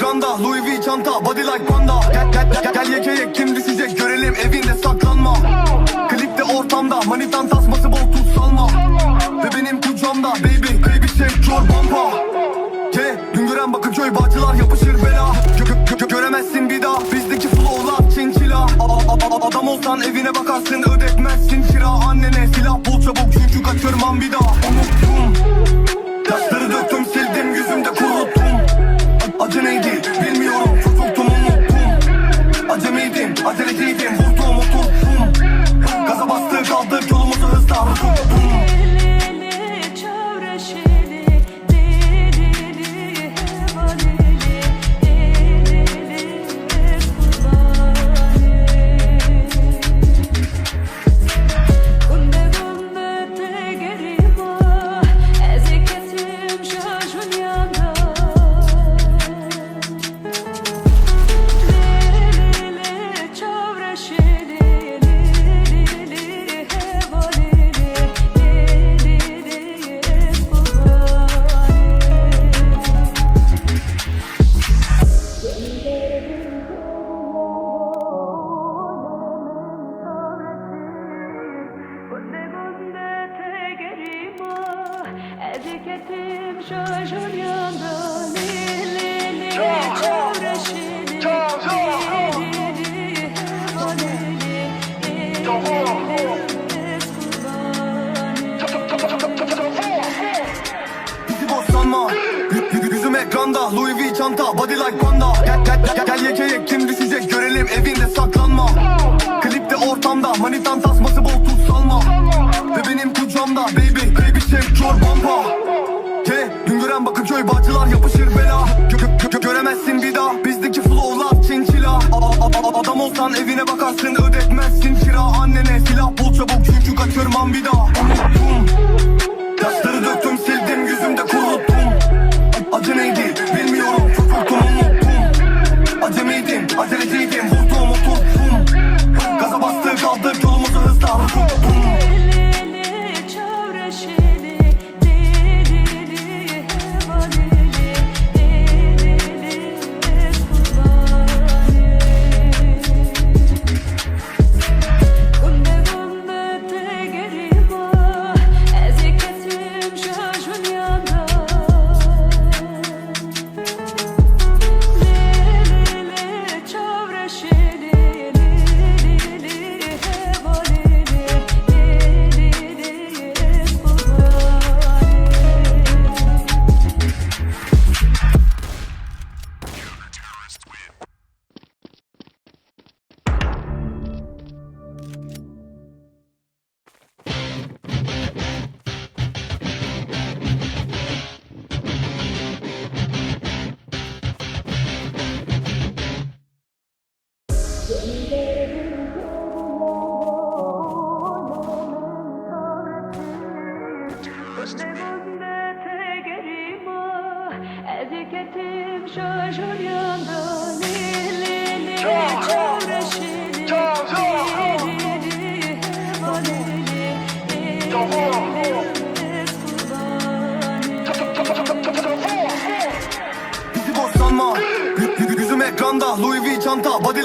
ekranda. Louis V. Çanta Body like panda. Gel gel gel, gel yeke yek kim düşecek görelim evinde saklanma. Klipte ortamda. Manitan tasması bol tut salma. Ve benim kucağımda. Baby baby shake bampa Ke Bakırköy Bağcılar yapışır bela. Gö gö gö- Göremezsin bir daha. Bizdeki flowlar çinçila Adam olsan evine bakarsın ödetmezsin kira. Annene silah bul çabuk çünkü kaçırmam bir daha. Unuttum. Taşları döktüm sildim yüzümde kuruttum. Acı neydi bilmiyorum çocuktum unuttum. Acemiydim aceleciydim Eziketim şaşun yanda Lili çevreşili Lili Bizi boş sanma Y- y- Yüzüm ekranda. Louis V. Çanta Body like panda. Gel gel gel, gel yeke yek kim düşecek görelim evinde saklanma. Klipte ortamda. Manitan tasması bol tut salma. Ve benim kucağımda baby olsan evine bakarsın ödetmezsin kira Annene silah bul çabuk çünkü kaçırmam bir daha. Unuttum. Taşları döktüm sildim yüzümde kuruttum. Acı neydi bilmiyorum çocuktum unuttum. Acemiydim aceleciydim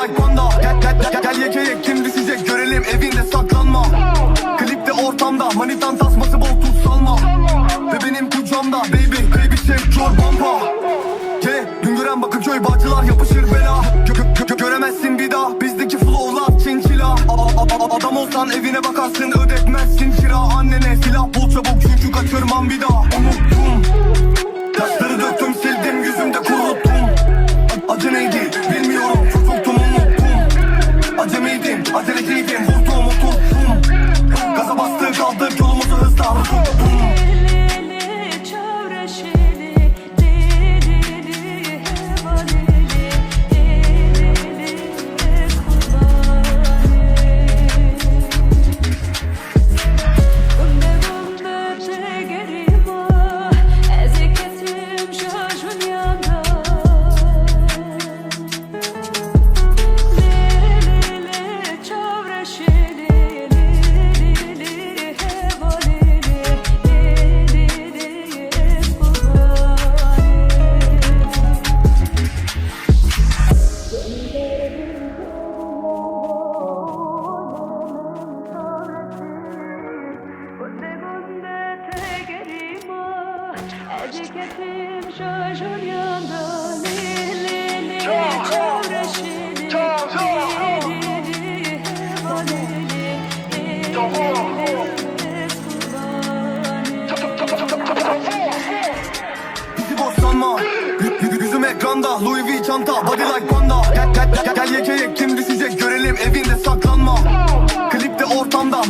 like panda Gel gel gel, gel yeke yek kim düşecek görelim evinde saklanma. Klipte ortamda manitan tasması bol tut salma. Ve benim kucağımda baby baby shake çor bampa Ke Güngören Bakırköy Bağcılar yapışır bela. Gö gö gö- Göremezsin bir daha bizdeki flowlar çinçila Adam olsan evine bakarsın ödetmezsin kira Annene silah bul çabuk çünkü kaçırmam bir daha. Unuttum. Taşları döktüm sildim yüzümde kuruttum. Acı neydi Acemiydim aceleciydim vurdum oturttum Gaza bastı kaldık yolumuzu hızla. tuttum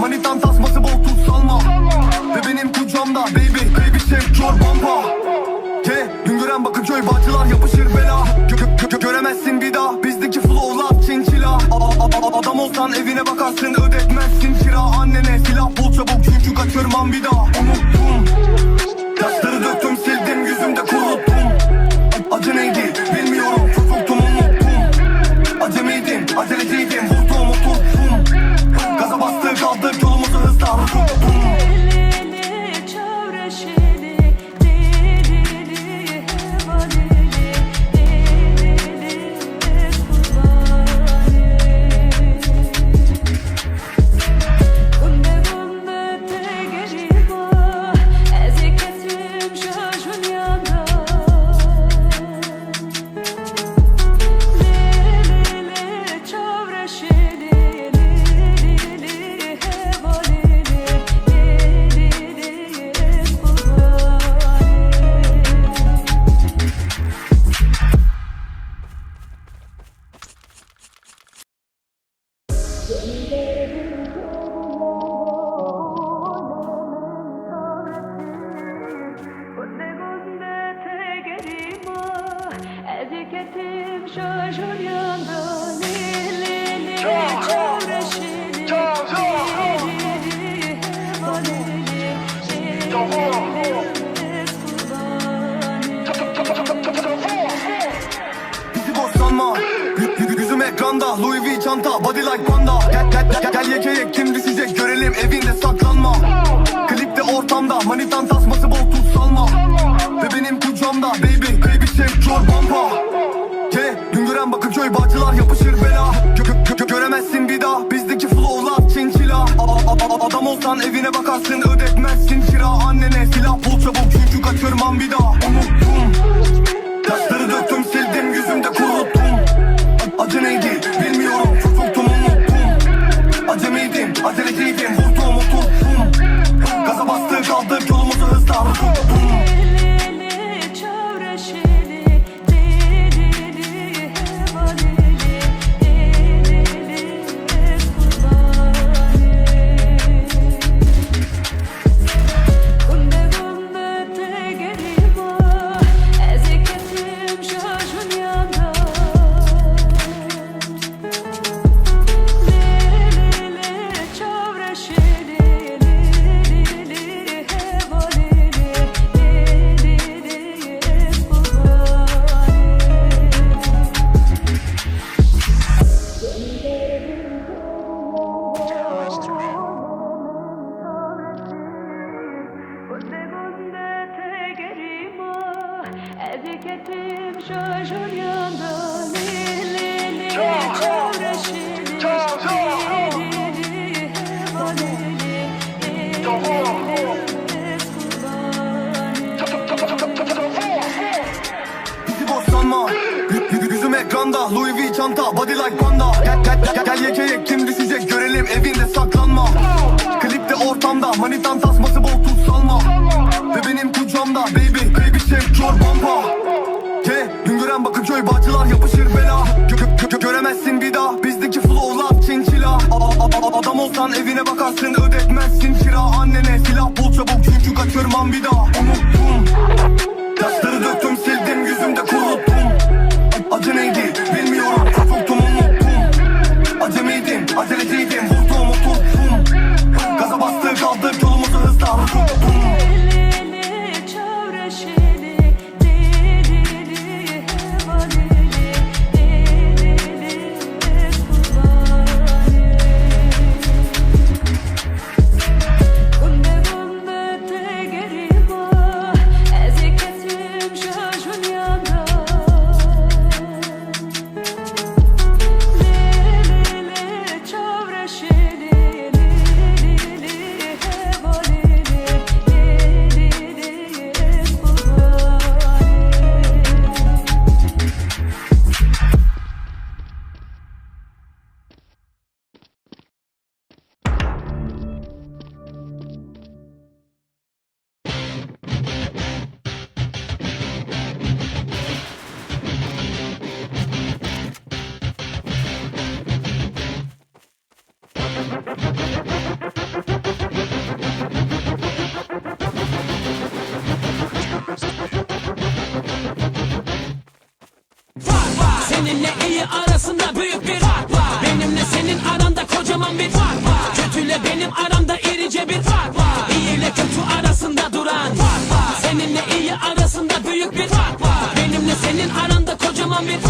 manitan tasması bol tuz salma. Ve benim kucağımda baby baby çek çor bampa Ke Güngören Bakırköy Bağcılar yapışır bela. Gö gö gö göremezsin bir daha Bizdeki flowlar çinçila Adam olsan evine bakarsın ödetmezsin kira. Annene silah bul çabuk çünkü kaçırmam bir daha. Unuttum. Yaşları döktüm sildim yüzümde kuruttum. Acı neydi bilmiyorum çocuktum unuttum. Acemiydim aceleciydim yolumuzu eziketim şaşır yanda li li li çevreşili li li li hevaleli li li li kurbani Bizi y- Yüzüm ekranda. Louis V. Çanta Body like panda. Gel gel gel, gel yekeye kim düşecek görelim evinde saklanma. Klipte ortamda manitan tasması bol tuz salma. Ve benim kucağımda baby baby çek çor bampa Ke Bakırköy Bağcılar yapışır bela. Gö gö gö göremezsin bir daha. Bizdeki flowlar çinçila Adam olsan evine bakarsın ödetmezsin kira. Annene silah bul çabuk çünkü kaçırmam bir daha. Unuttum. Yaşları döktüm sildim yüzümde kuruttum. Acı neydi bilmiyorum çocuktum unuttum. Acemiydim aceleciydim li li kurbani Bizi boş sanma Y- y- Yüzüm ekranda. Louis V. Çanta Body like panda. Gel gel gel, gel yekeye kim düşecek görelim evinde saklanma. Klipte ortamda manitan tasması bol tuz salma Ve benim kucağımda baby baby çek çor bampa Ke Güngören Bakırköy Bağcılar yapışır bela. Gö gö gö göremezsin bir daha Bizdeki flowlar çinçila Adam olsan evine bakarsın ödetmezsin kira. Annene silah bul çabuk çünkü kaçırmam bir daha. Unuttum. Yaşları döktüm sildim yüzümde kuruttum aranda kocaman bir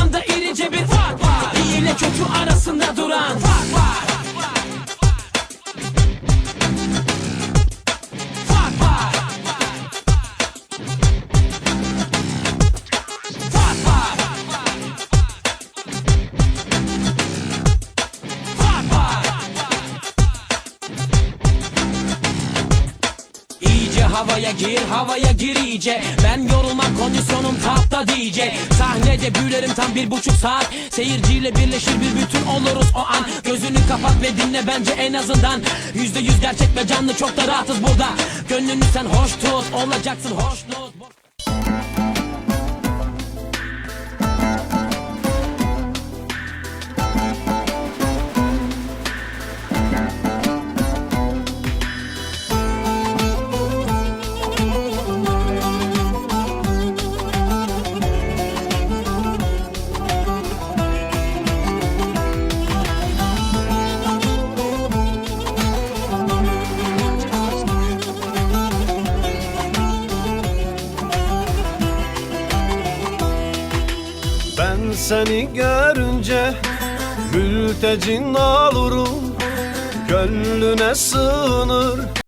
ile kötü arasında duran. Fark var Fark var Fark var Fark var İyice havaya gir havaya gir iyice. Ben kondisyonum tapta diyecek Sahnede büyülerim tam bir buçuk saat. Seyirciyle birleşir bir bütün oluruz o an. Gözünü kapat ve dinle bence en azından. Yüzde yüz gerçek ve canlı çok da rahatız burada. Gönlünü sen hoş tut olacaksın hoşnut seni görünce mültecin olurum Gönlüne sığınır